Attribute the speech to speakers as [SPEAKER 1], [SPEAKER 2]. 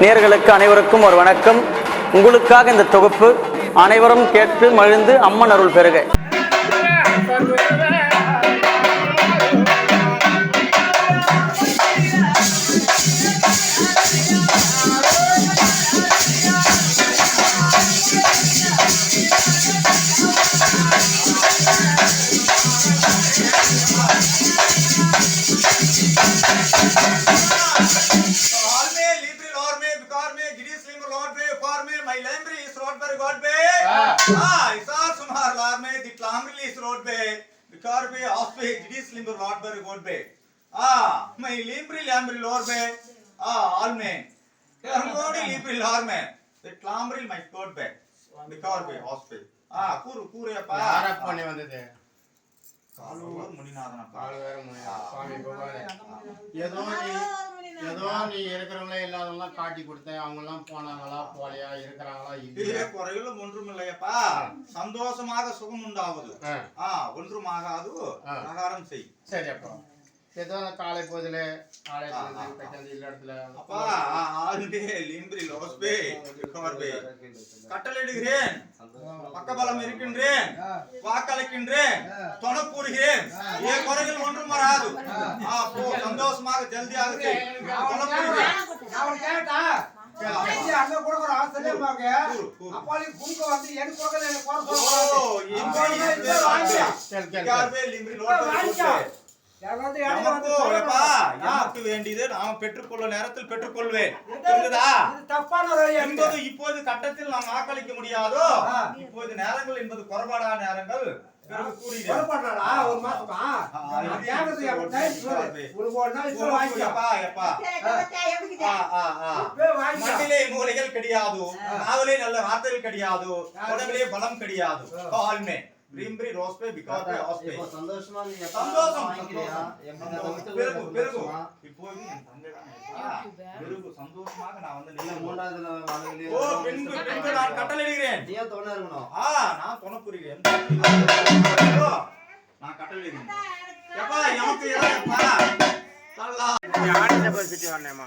[SPEAKER 1] நேர்களுக்கு அனைவருக்கும் ஒரு வணக்கம். உங்களுக்காக இந்த தொகுப்பு அனைவரும் கேட்டு மகிழ்ந்து அம்மன் அருள் பெறுக.
[SPEAKER 2] ಬರ್ರಿ ಗೋಡ್ ಬೇ ಹಾ ಇಸಾ ಸುಮಾರ್ ಲಾರ್ಮೆ ದಿ ಕ್ಲಾಮ್ಲಿ ರೋಡ್ ಬೇ ಬಿಕಾರ್ ಬೇ ಆಫ್ ಬೇ ಜಿಡಿ ಸ್ಲಿಂಬರ್ ರಾಡ್ ಬರ್ರಿ ಗೋಡ್ ಬೇ ಆ ಮೈ ಲೀಂಬ್ರಿ ಲ್ಯಾಂಬ್ರಿ ಲೋರ್ ಬೇ ಆ ಆಲ್ ಮೇ ಕರ್ಮೋಡಿ ಲೀಂಬ್ರಿ ಲಾರ್ ಮೇ ದಿ ಕ್ಲಾಮ್ರಿ ಮೈ ಗೋಡ್ ಬೇ ಬಿಕಾರ್ ಬೇ ಆಫ್ ಬೇ ಆ ಕೂರು ಕೂರು ಯಪ್ಪ
[SPEAKER 3] ಯಾರಪ್ಪ ನೀ ಬಂದಿದೆ
[SPEAKER 2] ಕಾಲು ಮುನಿನಾದನಪ್ಪ
[SPEAKER 3] ಕಾಲು ಮುನಿನಾದ ಸ್ವಾಮಿ ಗೋಪಾಲ ಏದೋ ஏதோ நீ இருக்கிறவங்களே இல்லாதவங்களாம் காட்டி கொடுத்தேன். அவங்க எல்லாம் போனாங்களா போலையா இருக்கிறாங்களா
[SPEAKER 2] இதே
[SPEAKER 3] இல்லையா
[SPEAKER 2] குறைகளும் ஒன்றுமில்லையப்பா. சந்தோஷமாக சுகம் உண்டாவது.
[SPEAKER 3] ஆ,
[SPEAKER 2] ஆ ஒன்றுமாகாது.
[SPEAKER 3] ஆ.
[SPEAKER 2] பிரகாரம் செய்.
[SPEAKER 3] சரி அப்பா. ஏதோ காலை போதில கட்டந்து இல்ல இடத்துல.
[SPEAKER 2] அப்பா ஆல்பே லிம்பிரி லோஸ்பே விக்கமர்பே கட்டளையிடுகிறேன். பக்கபலம் இருக்கின்றேன். வாக்களிக்கின்றேன் தொண கூறுகிறேன். ஏ குறைகள் ஒன்றும் வராது. போ சந்தோஷமாக ஜல்தியாக
[SPEAKER 4] சொல்லிருப்பாங்க.
[SPEAKER 2] கூறு, கூறு.
[SPEAKER 4] அப்பாலே வந்து எனக்கு கொடுக்கல, எனக்கு குறை
[SPEAKER 2] வேண்டியது நாம பெற்றுக்கொள்ள நேரத்தில் பெற்றுக்கொள்வேன். என்பது இப்போது கட்டத்தில் நாம் வாக்களிக்க முடியாதோ. இப்போது நேரங்கள் என்பது குறைபாடான நேரங்கள்.
[SPEAKER 4] ஒரு மாசமா?
[SPEAKER 2] மண்ணிலே மூலைகள் கிடையாது. நாவலே நல்ல வார்த்தைகள் கிடையாது. உடம்பிலே பலம் கிடையாது. ஆல்மே ரிம்பிரி ரோஸ்பே பிகாஸ் ஹாஸ்பே
[SPEAKER 5] சந்தோஷமா நீங்க
[SPEAKER 2] சந்தோஷம்
[SPEAKER 5] வாங்கிக்கிறியா? எப்படி நம்ம விட்டு
[SPEAKER 2] பிறகு
[SPEAKER 5] போய்
[SPEAKER 2] பிறகு
[SPEAKER 5] சந்தோஷமா?
[SPEAKER 2] இப்போது என் தங்கை தான் பிறகு சந்தோஷமாக நான் வந்து
[SPEAKER 5] இல்ல,
[SPEAKER 2] நின்று
[SPEAKER 5] மூன்றாவது நாள் வாழ்விலே
[SPEAKER 2] ஓ பின்பு பின்பு நான் கட்டளையிடுகிறேன்
[SPEAKER 5] நீயே துணை இருக்கணும்
[SPEAKER 2] ஆ நான் துணை புரிகிறேன் நான் கட்டளையிடுகிறேன் எப்பா எனக்கு எப்பா
[SPEAKER 3] நீ ஆடிட்ட போய் சுத்தி வரணுமா